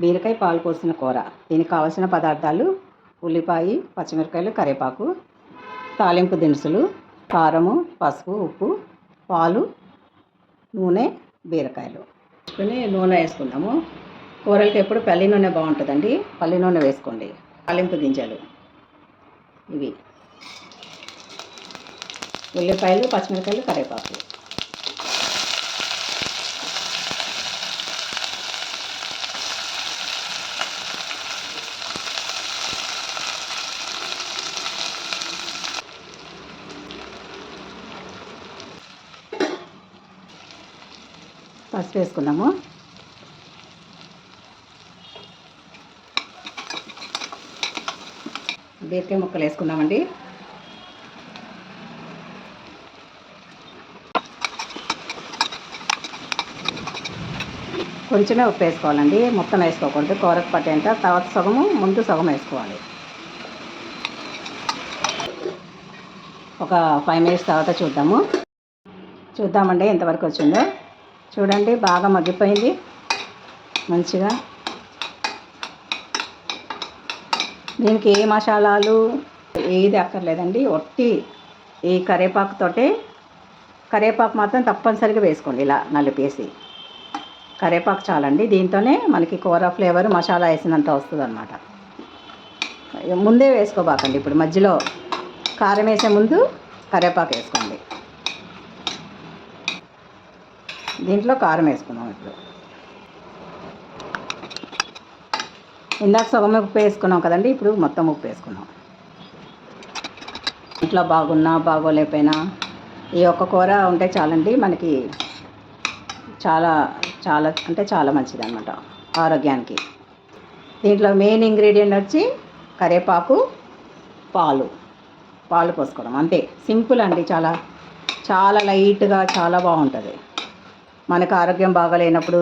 బీరకాయ పాలు పోసిన కూర. దీనికి కావలసిన పదార్థాలు ఉల్లిపాయ పచ్చిమిరపకాయలు కరివేపాకు తాలింపు దినుసులు కారము పసుపు ఉప్పు పాలు నూనె బీరకాయలు. వేసుకుని నూనె వేసుకుందాము. కూరలకి ఎప్పుడు పల్లి నూనె బాగుంటుందండి? పల్లి నూనె వేసుకోండి. తాలింపు గింజలు. ఇవి. ఉల్లిపాయలు పచ్చిమిరపకాయలు కరివేపాకు. పసుపు వేసుకున్నాము బీరకాయ ముక్కలు వేసుకున్నామండి కొంచెమే ఉప్పు వేసుకోవాలండి. మొత్తం వేసుకోకూడదు. కూరకు పట్టేంత తర్వాత సగము ముందు సగం వేసుకోవాలి. ఒక ఫైవ్ మినిట్స్ తర్వాత చూద్దాము. చూద్దామండి ఎంతవరకు వచ్చిందో. చూడండి బాగా మగ్గిపోయింది. మంచిగా. దీనికి ఏ మసాలాలు? ఏది అక్కర్లేదండి. ఒట్టి ఈ కరేపాకుతోటే. కరివేపాకు మాత్రం తప్పనిసరిగా వేసుకోండి ఇలా నలిపేసి. కరేపాకు చాలండి. దీంతోనే మనకి కూర ఫ్లేవర్ మసాలా వేసినంత వస్తుంది అనమాట ముందే వేసుకోబాకండి ఇప్పుడు మధ్యలో. కారం వేసే ముందు కరివేపాకు వేసుకోండి. దీంట్లో కారం వేసుకుందాం ఇప్పుడు. ఇందాక సగం ఉప్పు వేసుకున్నాం కదండి ఇప్పుడు మొత్తం ఉప్పు వేసుకున్నాం ఇంట్లో బాగున్నా బాగోలేకపోయినా ఈ ఒక్క కూర ఉంటే చాలండి మనకి చాలా చాలా అంటే చాలా మంచిది అనమాట ఆరోగ్యానికి. దీంట్లో మెయిన్ ఇంగ్రీడియంట్ వచ్చి కరివేపాకు పాలు. పాలు పోసుకోవడం అంతే. సింపుల్ అండి చాలా చాలా లైట్గా చాలా బాగుంటుంది. మనకు ఆరోగ్యం బాగాలేనప్పుడు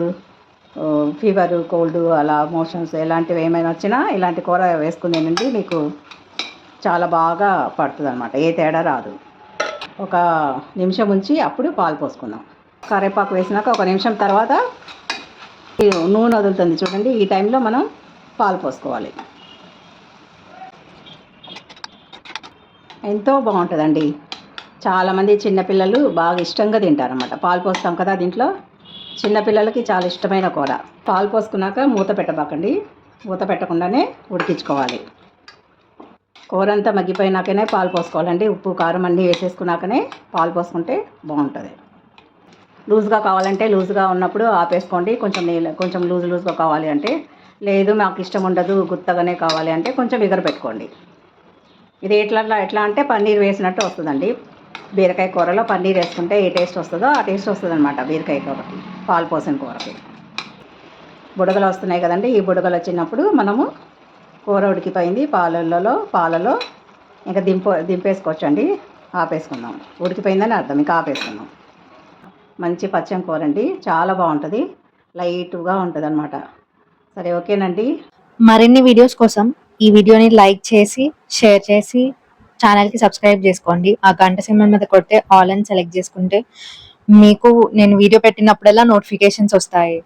ఫీవర్ కోల్డ్ అలా మోషన్స్ ఇలాంటివి ఏమైనా వచ్చినా ఇలాంటి కూర వేసుకునేనండి. మీకు చాలా బాగా పడుతుంది అనమాట ఏ తేడా రాదు. ఒక నిమిషం ఉంచి అప్పుడు పాలు పోసుకుందాం. కరివేపాకు వేసినాక ఒక నిమిషం తర్వాత నూనె వదులుతుంది చూడండి. ఈ టైంలో మనం పాలు పోసుకోవాలి. ఎంతో బాగుంటుందండి. చాలామంది చిన్నపిల్లలు బాగా ఇష్టంగా తింటారనమాట పాలు పోస్తాం కదా దీంట్లో. చిన్నపిల్లలకి చాలా ఇష్టమైన కూర. పాలు పోసుకున్నాక మూత పెట్టబాకండి. మూత పెట్టకుండానే ఉడికించుకోవాలి. కూర అంతా మగ్గిపోయినాకనే పాలు పోసుకోవాలండి. ఉప్పు కారం అన్నీ వేసేసుకున్నాకనే పాలు పోసుకుంటే బాగుంటుంది. లూజ్గా కావాలంటే లూజ్గా ఉన్నప్పుడు ఆపేసుకోండి. కొంచెం నీళ్ళు కొంచెం లూజ్ లూజ్గా కావాలి అంటే. లేదు మాకు ఇష్టం ఉండదు గుత్తగానే కావాలి అంటే కొంచెం ఎగర పెట్టుకోండి ఇది ఎట్లా ఎట్లా అంటే పన్నీర్ వేసినట్టు వస్తుందండి. బీరకాయ కూరలో పన్నీర్ వేసుకుంటే ఏ టేస్ట్ వస్తుందో ఆ టేస్ట్ వస్తుంది అనమాట బీరకాయ కూరకి పాలు పోసిన కూరకి బుడగలు వస్తున్నాయి కదండి ఈ బుడగలు వచ్చినప్పుడు మనము కూర ఉడికిపోయింది పాలల్లో పాలలో ఇంకా దింపు దింపేసుకోవచ్చండి ఆపేసుకుందాం. ఉడికిపోయిందని అర్థం ఇంకా ఆపేసుకుందాం. మంచి పచ్చని కూర అండి చాలా బాగుంటుంది లైట్గా ఉంటుంది అనమాట సరే ఓకేనండి. మరిన్ని వీడియోస్ కోసం ఈ వీడియోని లైక్ చేసి షేర్ చేసి ఛానల్కి సబ్స్క్రైబ్ చేసుకోండి. ఆ గంట సింబల్ మీద కొడితే ఆల్ అని సెలెక్ట్ చేసుకుంటే మీకు నేను వీడియో పెట్టినప్పుడల్లా నోటిఫికేషన్స్ వస్తాయి.